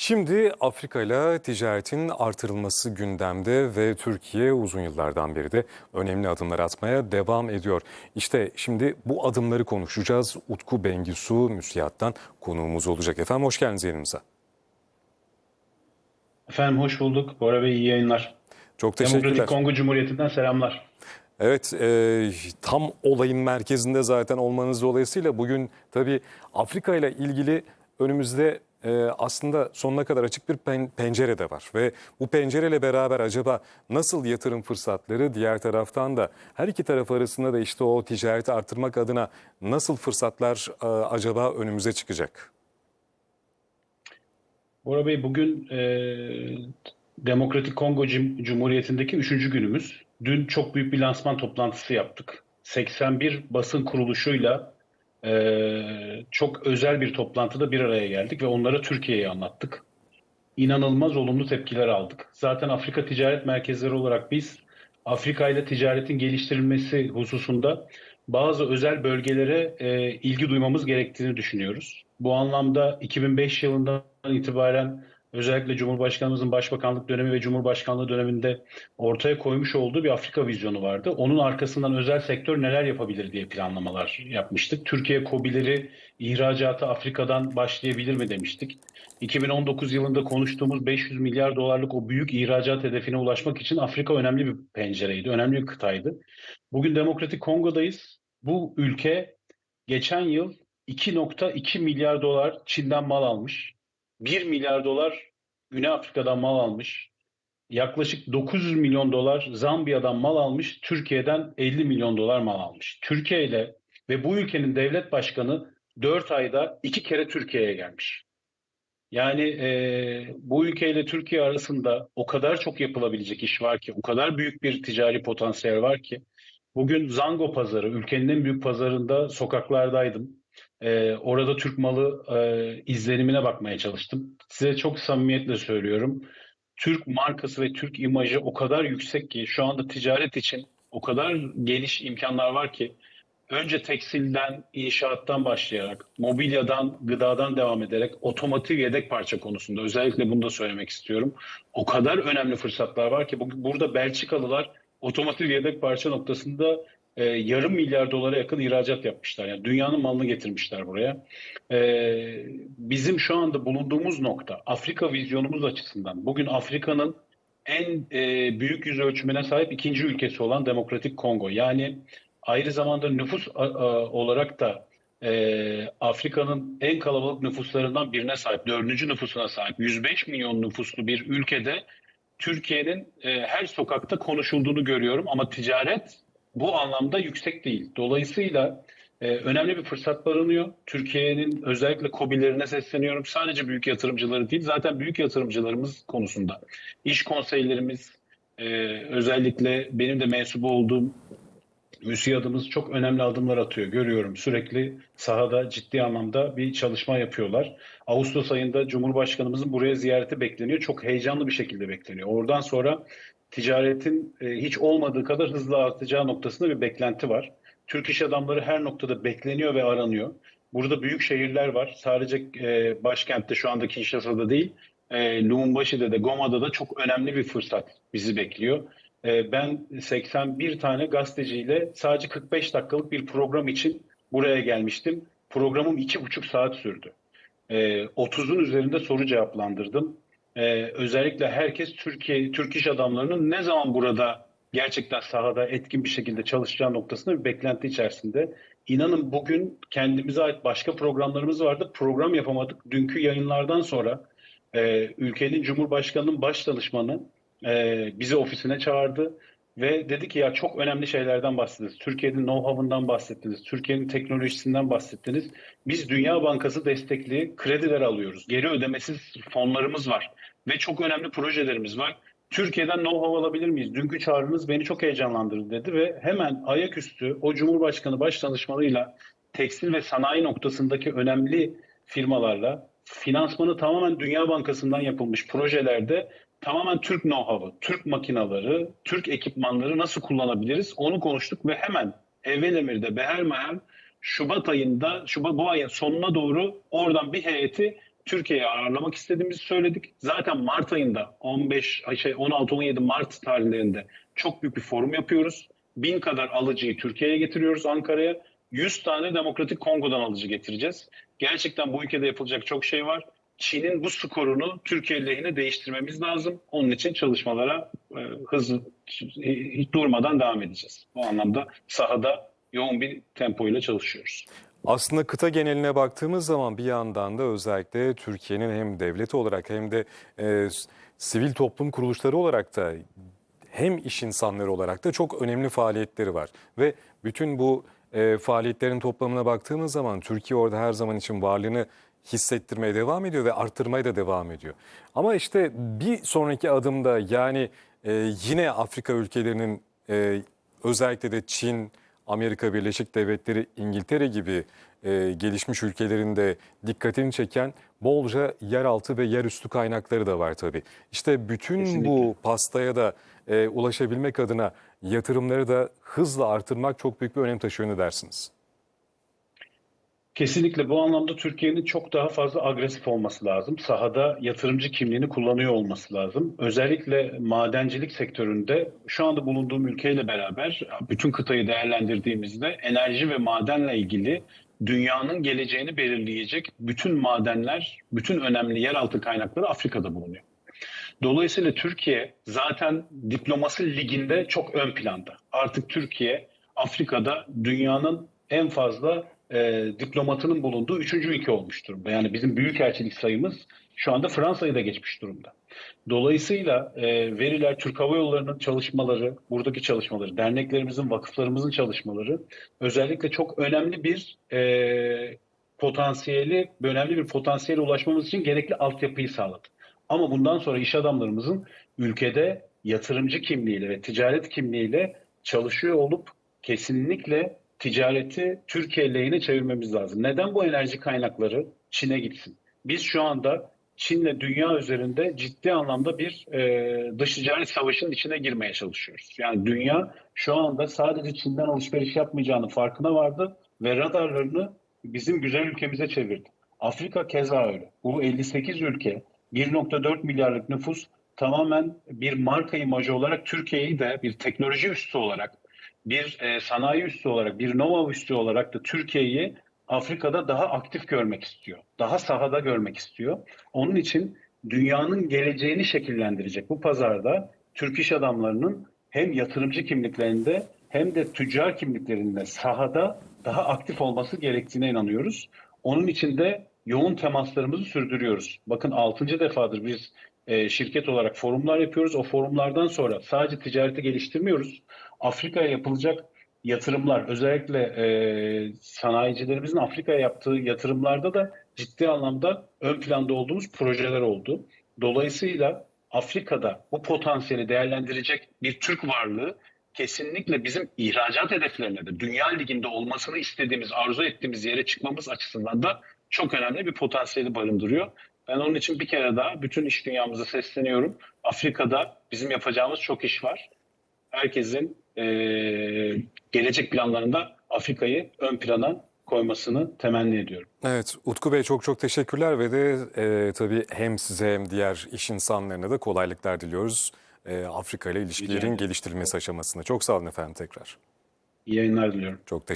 Şimdi Afrika ile ticaretin artırılması gündemde ve Türkiye uzun yıllardan beri de önemli adımlar atmaya devam ediyor. İşte şimdi bu adımları konuşacağız. Utku Bengisu müsiyattan konuğumuz olacak. Efendim hoş geldiniz yayınımıza. Efendim hoş bulduk. Bora Bey iyi yayınlar. Çok teşekkürler. Demokratik Kongo Cumhuriyeti'nden selamlar. Evet, e, tam olayın merkezinde zaten olmanız dolayısıyla bugün tabii Afrika ile ilgili önümüzde e, aslında sonuna kadar açık bir pen- pencere de var. Ve bu pencereyle beraber acaba nasıl yatırım fırsatları diğer taraftan da her iki taraf arasında da işte o ticareti artırmak adına nasıl fırsatlar e, acaba önümüze çıkacak? Bora Bey bugün e, Demokratik Kongo Cum- Cumhuriyeti'ndeki üçüncü günümüz. Dün çok büyük bir lansman toplantısı yaptık. 81 basın kuruluşuyla çok özel bir toplantıda bir araya geldik ve onlara Türkiye'yi anlattık. İnanılmaz olumlu tepkiler aldık. Zaten Afrika Ticaret Merkezleri olarak biz Afrika ile ticaretin geliştirilmesi hususunda bazı özel bölgelere e, ilgi duymamız gerektiğini düşünüyoruz. Bu anlamda 2005 yılından itibaren özellikle Cumhurbaşkanımızın Başbakanlık dönemi ve Cumhurbaşkanlığı döneminde ortaya koymuş olduğu bir Afrika vizyonu vardı. Onun arkasından özel sektör neler yapabilir diye planlamalar yapmıştık. Türkiye KOBİ'leri ihracatı Afrika'dan başlayabilir mi demiştik. 2019 yılında konuştuğumuz 500 milyar dolarlık o büyük ihracat hedefine ulaşmak için Afrika önemli bir pencereydi, önemli bir kıtaydı. Bugün Demokratik Kongo'dayız. Bu ülke geçen yıl 2.2 milyar dolar Çin'den mal almış. 1 milyar dolar Güney Afrika'dan mal almış. Yaklaşık 900 milyon dolar Zambiya'dan mal almış. Türkiye'den 50 milyon dolar mal almış. Türkiye ile ve bu ülkenin devlet başkanı 4 ayda iki kere Türkiye'ye gelmiş. Yani e, bu ülkeyle Türkiye arasında o kadar çok yapılabilecek iş var ki, o kadar büyük bir ticari potansiyel var ki. Bugün Zango pazarı, ülkenin en büyük pazarında sokaklardaydım. E, orada Türk malı e, izlenimine bakmaya çalıştım. Size çok samimiyetle söylüyorum. Türk markası ve Türk imajı o kadar yüksek ki şu anda ticaret için o kadar geniş imkanlar var ki önce tekstilden, inşaattan başlayarak, mobilyadan, gıdadan devam ederek otomotiv yedek parça konusunda özellikle bunu da söylemek istiyorum. O kadar önemli fırsatlar var ki bu- burada Belçikalılar otomotiv yedek parça noktasında e, yarım milyar dolara yakın ihracat yapmışlar. Yani dünyanın malını getirmişler buraya. E, bizim şu anda bulunduğumuz nokta Afrika vizyonumuz açısından bugün Afrika'nın en e, büyük yüz ölçümüne sahip ikinci ülkesi olan Demokratik Kongo. Yani Ayrı zamanda nüfus a- a- olarak da e, Afrika'nın en kalabalık nüfuslarından birine sahip, dördüncü nüfusuna sahip 105 milyon nüfuslu bir ülkede Türkiye'nin e, her sokakta konuşulduğunu görüyorum ama ticaret bu anlamda yüksek değil. Dolayısıyla e, önemli bir fırsat barınıyor. Türkiye'nin özellikle KOBİ'lerine sesleniyorum. Sadece büyük yatırımcıları değil, zaten büyük yatırımcılarımız konusunda. İş konseylerimiz, e, özellikle benim de mensubu olduğum MÜSİAD'ımız çok önemli adımlar atıyor. Görüyorum sürekli sahada ciddi anlamda bir çalışma yapıyorlar. Ağustos ayında Cumhurbaşkanımızın buraya ziyareti bekleniyor. Çok heyecanlı bir şekilde bekleniyor. Oradan sonra ticaretin e, hiç olmadığı kadar hızlı artacağı noktasında bir beklenti var. Türk iş adamları her noktada bekleniyor ve aranıyor. Burada büyük şehirler var. Sadece e, başkentte şu anda Kinshasa'da değil, e, Lubumbaşi'de de Goma'da da çok önemli bir fırsat bizi bekliyor. Ee, Ben 81 tane gazeteciyle sadece 45 dakikalık bir program için buraya gelmiştim. Programım iki buçuk saat sürdü. Ee, 30'un üzerinde soru cevaplandırdım. Ee, özellikle herkes Türkiye, Türk iş adamlarının ne zaman burada gerçekten sahada etkin bir şekilde çalışacağı noktasında bir beklenti içerisinde. İnanın bugün kendimize ait başka programlarımız vardı. Program yapamadık. Dünkü yayınlardan sonra e, ülkenin Cumhurbaşkanı'nın baş danışmanı e, bizi ofisine çağırdı ve dedi ki ya çok önemli şeylerden bahsettiniz. Türkiye'nin know-how'ından bahsettiniz. Türkiye'nin teknolojisinden bahsettiniz. Biz Dünya Bankası destekli krediler alıyoruz. Geri ödemesiz fonlarımız var ve çok önemli projelerimiz var. Türkiye'den know-how alabilir miyiz? Dünkü çağrınız beni çok heyecanlandırdı dedi ve hemen ayaküstü o Cumhurbaşkanı baş danışmanıyla tekstil ve sanayi noktasındaki önemli firmalarla finansmanı tamamen Dünya Bankası'ndan yapılmış projelerde tamamen Türk know-how'ı, Türk makinaları, Türk ekipmanları nasıl kullanabiliriz onu konuştuk ve hemen evvel emirde beher meher Şubat ayında, Şubat bu ayın sonuna doğru oradan bir heyeti Türkiye'ye ağırlamak istediğimizi söyledik. Zaten Mart ayında 15 ay şey 16-17 Mart tarihlerinde çok büyük bir forum yapıyoruz. Bin kadar alıcıyı Türkiye'ye getiriyoruz Ankara'ya. 100 tane Demokratik Kongo'dan alıcı getireceğiz. Gerçekten bu ülkede yapılacak çok şey var. Çin'in bu skorunu Türkiye lehine değiştirmemiz lazım. Onun için çalışmalara e, hızlı hiç durmadan devam edeceğiz. Bu anlamda sahada yoğun bir tempoyla çalışıyoruz. Aslında kıta geneline baktığımız zaman bir yandan da özellikle Türkiye'nin hem devlet olarak hem de e, sivil toplum kuruluşları olarak da hem iş insanları olarak da çok önemli faaliyetleri var. Ve bütün bu e, faaliyetlerin toplamına baktığımız zaman Türkiye orada her zaman için varlığını hissettirmeye devam ediyor ve arttırmaya da devam ediyor. Ama işte bir sonraki adımda yani e, yine Afrika ülkelerinin e, özellikle de Çin, Amerika Birleşik Devletleri, İngiltere gibi e, gelişmiş ülkelerinde dikkatini çeken bolca yeraltı ve yerüstü kaynakları da var tabii. İşte bütün Kesinlikle. bu pastaya da e, ulaşabilmek adına yatırımları da hızla artırmak çok büyük bir önem taşıyor ne dersiniz? Kesinlikle bu anlamda Türkiye'nin çok daha fazla agresif olması lazım. Sahada yatırımcı kimliğini kullanıyor olması lazım. Özellikle madencilik sektöründe şu anda bulunduğum ülkeyle beraber bütün kıtayı değerlendirdiğimizde enerji ve madenle ilgili dünyanın geleceğini belirleyecek bütün madenler, bütün önemli yeraltı kaynakları Afrika'da bulunuyor. Dolayısıyla Türkiye zaten diplomasi liginde çok ön planda. Artık Türkiye Afrika'da dünyanın en fazla e, diplomatının bulunduğu üçüncü ülke olmuş durumda. Yani bizim büyükelçilik sayımız şu anda Fransa'yı da geçmiş durumda. Dolayısıyla e, veriler Türk Hava Yolları'nın çalışmaları, buradaki çalışmaları, derneklerimizin, vakıflarımızın çalışmaları özellikle çok önemli bir e, potansiyeli, önemli bir potansiyele ulaşmamız için gerekli altyapıyı sağladı. Ama bundan sonra iş adamlarımızın ülkede yatırımcı kimliğiyle ve ticaret kimliğiyle çalışıyor olup kesinlikle ticareti Türkiye lehine çevirmemiz lazım. Neden bu enerji kaynakları Çin'e gitsin? Biz şu anda Çin'le dünya üzerinde ciddi anlamda bir e, dış ticaret savaşının içine girmeye çalışıyoruz. Yani dünya şu anda sadece Çin'den alışveriş yapmayacağını farkına vardı ve radarlarını bizim güzel ülkemize çevirdi. Afrika keza öyle. Bu 58 ülke 1.4 milyarlık nüfus tamamen bir marka imajı olarak Türkiye'yi de bir teknoloji üssü olarak, bir e, sanayi üssü olarak, bir Nova üssü olarak da Türkiye'yi Afrika'da daha aktif görmek istiyor. Daha sahada görmek istiyor. Onun için dünyanın geleceğini şekillendirecek bu pazarda Türk iş adamlarının hem yatırımcı kimliklerinde hem de tüccar kimliklerinde sahada daha aktif olması gerektiğine inanıyoruz. Onun için de yoğun temaslarımızı sürdürüyoruz. Bakın 6. defadır biz e, şirket olarak forumlar yapıyoruz. O forumlardan sonra sadece ticareti geliştirmiyoruz. Afrika'ya yapılacak yatırımlar, özellikle e, sanayicilerimizin Afrika'ya yaptığı yatırımlarda da ciddi anlamda ön planda olduğumuz projeler oldu. Dolayısıyla Afrika'da bu potansiyeli değerlendirecek bir Türk varlığı kesinlikle bizim ihracat hedeflerine de dünya liginde olmasını istediğimiz, arzu ettiğimiz yere çıkmamız açısından da çok önemli bir potansiyeli barındırıyor. Ben onun için bir kere daha bütün iş dünyamıza sesleniyorum. Afrika'da bizim yapacağımız çok iş var. Herkesin eee, gelecek planlarında Afrika'yı ön plana koymasını temenni ediyorum. Evet Utku Bey çok çok teşekkürler ve de e, tabii hem size hem diğer iş insanlarına da kolaylıklar diliyoruz. E, Afrika ile ilişkilerin geliştirilmesi aşamasında. Çok sağ olun efendim tekrar. İyi yayınlar diliyorum. Çok teşekkür